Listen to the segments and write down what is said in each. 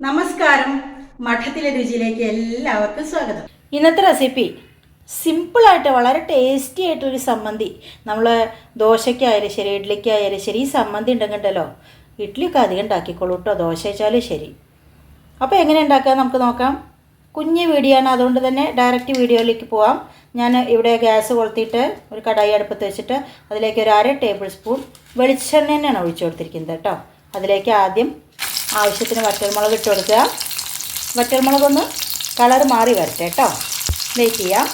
നമസ്കാരം. മഠത്തിലെ രുചിയിലേക്ക് എല്ലാവർക്കും സ്വാഗതം. ഇന്നത്തെ റെസിപ്പി സിമ്പിളായിട്ട് വളരെ ടേസ്റ്റി ആയിട്ടൊരു സമ്മന്തി. നമ്മൾ ദോശയ്ക്കായാലും ശരി ഇഡ്ഡലിക്കായാലും ശരി ഈ സമ്മന്തി ഉണ്ടെങ്കിണ്ടല്ലോ ഇഡ്ഡലിയൊക്കെ അധികം ഉണ്ടാക്കിക്കോളൂ കേട്ടോ ദോശ വെച്ചാലും ശരി. അപ്പോൾ എങ്ങനെ ഉണ്ടാക്കുക നമുക്ക് നോക്കാം. കുഞ്ഞ് വീഡിയോ ആണ് അതുകൊണ്ട് തന്നെ ഡയറക്റ്റ് വീഡിയോയിലേക്ക് പോവാം. ഞാൻ ഇവിടെ ഗ്യാസ് കൊളുത്തിയിട്ട് ഒരു കടായി അടുപ്പത്ത് വെച്ചിട്ട് അതിലേക്ക് ഒരു അര ടേബിൾ സ്പൂൺ വെളിച്ചെണ്ണ തന്നെയാണ് ഒഴിച്ചു കൊടുത്തിരിക്കുന്നത് കേട്ടോ അതിലേക്ക് ആദ്യം ആവശ്യത്തിന് വറ്റൽമുളക് ഇട്ട് കൊടുക്കുക. വറ്റൽമുളകൊന്ന് കളർ മാറി വരട്ടെ കേട്ടോ വെയിറ്റ് ചെയ്യാം.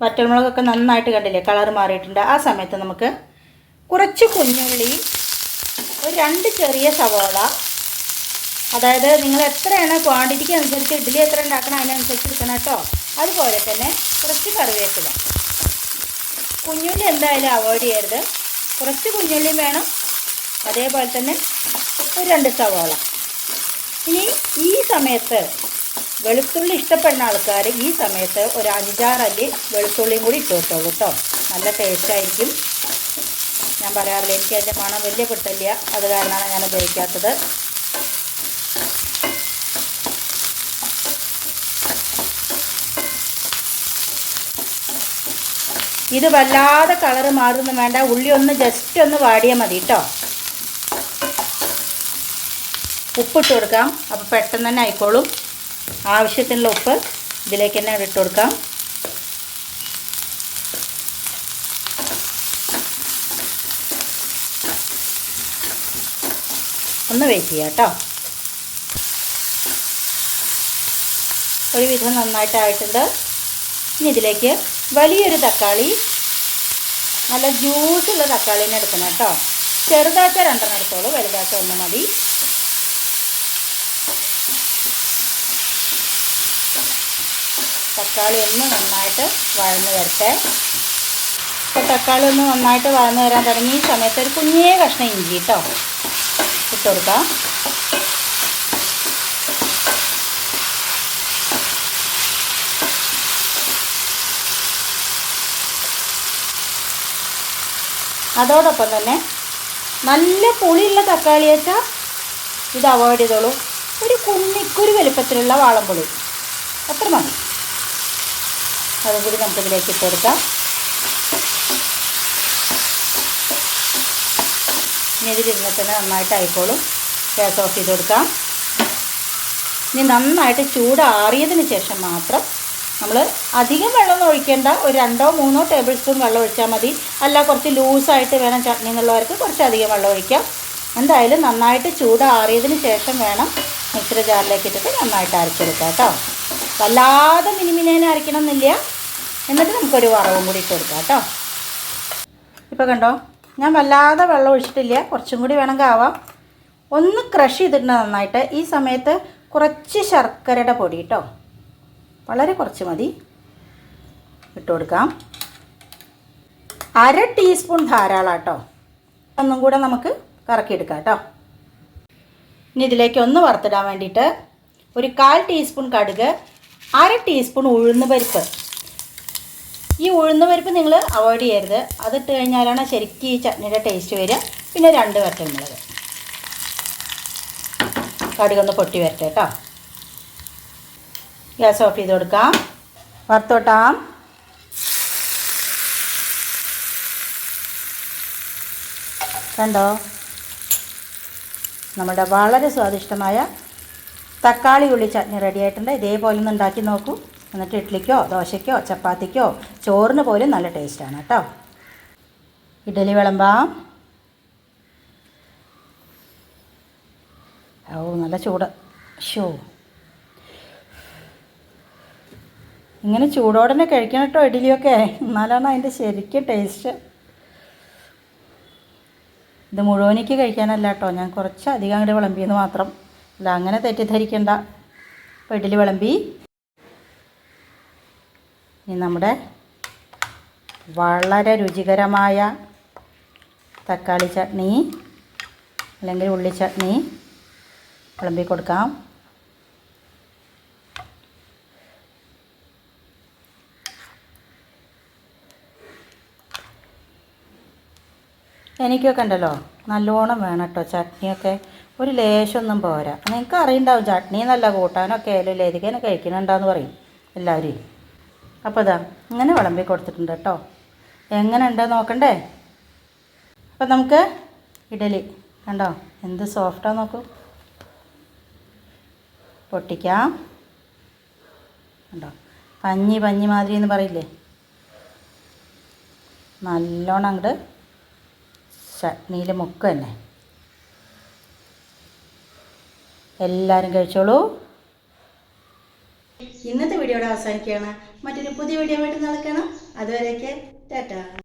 വറ്റൽമുളകൊക്കെ നന്നായിട്ട് കണ്ടില്ലേ കളർ മാറിയിട്ടുണ്ട്. ആ സമയത്ത് നമുക്ക് കുറച്ച് കുഞ്ഞുള്ളി ഒരു രണ്ട് ചെറിയ സവോള അതായത് നിങ്ങൾ എത്രയാണ് ക്വാണ്ടിറ്റിക്ക് അനുസരിച്ച് ഇഡ്ഡലി എത്ര ഉണ്ടാക്കണം അതിനനുസരിച്ച് എടുക്കണം കേട്ടോ അതുപോലെ തന്നെ കുറച്ച് കറിവേപ്പില. കുഞ്ഞുള്ളി എന്തായാലും അവോയ്ഡ് ചെയ്യരുത്. കുറച്ച് കുഞ്ഞുള്ളിയും വേണം. അതേപോലെ തന്നെ ഒരു രണ്ട് സവാള. ഇനി ഈ സമയത്ത് വെളുത്തുള്ളി ഇഷ്ടപ്പെടുന്ന ആൾക്കാർ ഈ സമയത്ത് ഒരു അഞ്ചാറല്ലി വെളുത്തുള്ളിയും കൂടി ഇട്ട് കൊടുത്തോളൂ കേട്ടോ നല്ല ടേസ്റ്റ് ആയിരിക്കും. ഞാൻ പറയാറില്ല എനിക്ക് അതിന്റെ മണം വലിയ പെട്ടില്ല അത് കാരണമാണ് ഞാൻ ഉപയോഗിക്കാത്തത്. ഇത് വല്ലാതെ കളറ് മാറുന്നു വേണ്ട. ഉള്ളി ഒന്ന് ജസ്റ്റ് ഒന്ന് വാടിയാൽ മതി കേട്ടോ ഉപ്പിട്ട് കൊടുക്കാം. അപ്പോൾ പെട്ടെന്ന് തന്നെ ആയിക്കോളും. ആവശ്യത്തിനുള്ള ഉപ്പ് ഇതിലേക്ക് തന്നെ ഇട്ട് കൊടുക്കാം. ഒന്ന് വെയിറ്റ് ചെയ്യാം കേട്ടോ ഒരുവിധം നന്നായിട്ടായിട്ടുണ്ട്. ഇനി ഇതിലേക്ക് വലിയൊരു തക്കാളി നല്ല ജ്യൂസുള്ള തക്കാളിനെ എടുക്കണം കേട്ടോ ചെറുതാച്ച രണ്ടെണ്ണം എടുത്തോളൂ വലുതാച്ച ഒന്ന് മതി. തക്കാളി ഒന്ന് നന്നായിട്ട് വഴന്ന് വരട്ടെ. ഇപ്പോൾ തക്കാളി ഒന്ന് നന്നായിട്ട് വഴന്ന് വരാൻ തുടങ്ങി. ഈ സമയത്ത് ഒരു കുഞ്ഞേ കഷ്ണം ഇഞ്ചി കേട്ടോ ഇട്ട് കൊടുക്കാം. അതോടൊപ്പം തന്നെ നല്ല പുളിയുള്ള തക്കാളി വെച്ചാൽ ഇത് അവോയ്ഡ് ചെയ്തോളൂ. ഒരു കുന്നിക്കുരു വലുപ്പത്തിലുള്ള വാളംപുളി. അത്ര മതി. അതും കൂടി നമുക്കിതിലേക്ക് ഇട്ട് കൊടുക്കാം. ഇനി ഇതിലിരുന്ന് തന്നെ നന്നായിട്ട് ആയിക്കോളും ഗ്യാസ് ഓഫ് ചെയ്ത് കൊടുക്കാം. ഇനി നന്നായിട്ട് ചൂടാറിയതിന് ശേഷം മാത്രം നമ്മൾ അധികം വെള്ളം ഒഴിക്കേണ്ട ഒരു രണ്ടോ മൂന്നോ ടേബിൾ സ്പൂൺ വെള്ളം ഒഴിച്ചാൽ മതി. അല്ല കുറച്ച് ലൂസായിട്ട് വേണം ചട്നി എന്നുള്ളവർക്ക് കുറച്ച് അധികം വെള്ളം ഒഴിക്കാം. എന്തായാലും നന്നായിട്ട് ചൂടാറിയതിന് ശേഷം വേണം മിക്സർ ജാറിലേക്ക് ഇട്ടിട്ട് നന്നായിട്ട് അരച്ചെടുക്കാം കേട്ടോ. വല്ലാതെ മിനിമിനേനെ അരയ്ക്കണം എന്നില്ല എന്നിട്ട് നമുക്കൊരു വറവും കൂടി ഇട്ട് കൊടുക്കാം കേട്ടോ. ഇപ്പോൾ കണ്ടോ ഞാൻ വല്ലാതെ വെള്ളം ഒഴിച്ചിട്ടില്ല. കുറച്ചും കൂടി വേണമെങ്കിൽ ആവാം. ഒന്ന് ക്രഷ് ചെയ്തിട്ടുണ്ട് നന്നായിട്ട്. ഈ സമയത്ത് കുറച്ച് ശർക്കരയുടെ പൊടി കേട്ടോ. വളരെ കുറച്ച് മതി. ഇട്ട് കൊടുക്കാം. അര ടീസ്പൂൺ ധാരാളം കേട്ടോ ഒന്നും കൂടെ നമുക്ക് കറക്കിയെടുക്കാം കേട്ടോ. ഇനി ഇതിലേക്ക് ഒന്ന് വറുത്തിടാൻ വേണ്ടിയിട്ട് ഒരു കാൽ ടീസ്പൂൺ കടുക് അര ടീസ്പൂൺ ഉഴുന്ന് പരിപ്പ്. ഈ ഉഴുന്ന പരിപ്പ് നിങ്ങൾ അവോയ്ഡ് ചെയ്യരുത്. അതിട്ട് കഴിഞ്ഞാലാണ് ശരിക്കും ഈ ചട്നിയുടെ ടേസ്റ്റ് വരിക. പിന്നെ രണ്ട് വറ്റൽമുളക് കടുകൊന്ന് പൊട്ടി വരട്ടെ കേട്ടോ ഗ്യാസ് ഓഫ് ചെയ്ത് കൊടുക്കാം. വറുത്തോട്ടാം. കണ്ടോ? നമ്മുടെ വളരെ സ്വാദിഷ്ടമായ തക്കാളി ഉള്ളി ചട്നി റെഡി ആയിട്ടുണ്ട്. ഇതേപോലെ ഒന്ന് ഉണ്ടാക്കി നോക്കൂ. എന്നിട്ട് ഇഡ്ഡലിക്കോ ദോശയ്ക്കോ ചപ്പാത്തിക്കോ ചോറിന് പോലും നല്ല ടേസ്റ്റാണ് കേട്ടോ. ഇഡ്ഡലി വിളമ്പാം. ഓ നല്ല ചൂട്. ഷോ ഇങ്ങനെ ചൂടോടെ തന്നെ കഴിക്കണം കേട്ടോ ഇഡ്ഡലിയൊക്കെ. എന്നാലാണ് അതിന്റെ ശരിക്കും ടേസ്റ്റ് ഇത് മുഴുവനിക്ക് കഴിക്കാനല്ല കേട്ടോ. ഞാൻ കുറച്ച് അധികം അങ്ങോട്ട് വിളമ്പിയെന്ന് മാത്രം. അല്ല അങ്ങനെ തെറ്റിദ്ധരിക്കണ്ട. അപ്പോൾ ഇഡ്ഡലി വിളമ്പി. ഇനി നമ്മുടെ വളരെ രുചികരമായ തക്കാളി ചട്നി അല്ലെങ്കിൽ ഉള്ളി ചട്നി വിളമ്പി കൊടുക്കാം. എനിക്കൊക്കെ ഉണ്ടല്ലോ നല്ലോണം വേണം കേട്ടോ ചട്നിയൊക്കെ. ഒരു ലേശമൊന്നും പോരാ. നിങ്ങൾക്ക് അറിയണ്ടാവും ചട്നി നല്ല കൂട്ടാനൊക്കെ ആയാലും ലതികനെ കഴിക്കണുണ്ടാന്ന് പറയും എല്ലാവരും അപ്പോൾ ഇതാ ഇങ്ങനെ വിളമ്പി കൊടുത്തിട്ടുണ്ട് കേട്ടോ. എങ്ങനെ ഉണ്ടോ നോക്കണ്ടേ? അപ്പോൾ നമുക്ക് ഇഡലി കണ്ടോ? എന്ത് സോഫ്റ്റാണ് നോക്കൂ. പൊട്ടിക്കാം. കണ്ടോ? പഞ്ഞി പഞ്ഞി മാതിരി എന്ന് പറയില്ലേ? നല്ലോണം അങ്ങോട്ട് ചട്നിയിൽ മുക്ക തന്നെ. എല്ലാവരും കഴിച്ചോളൂ. ഇന്നത്തെ വീഡിയോയുടെ അവസാനിക്കുകയാണ്. മറ്റൊരു പുതിയ വീഡിയോ ആയിട്ട് നടക്കണം അതുവരെയൊക്കെ ടാറ്റാ.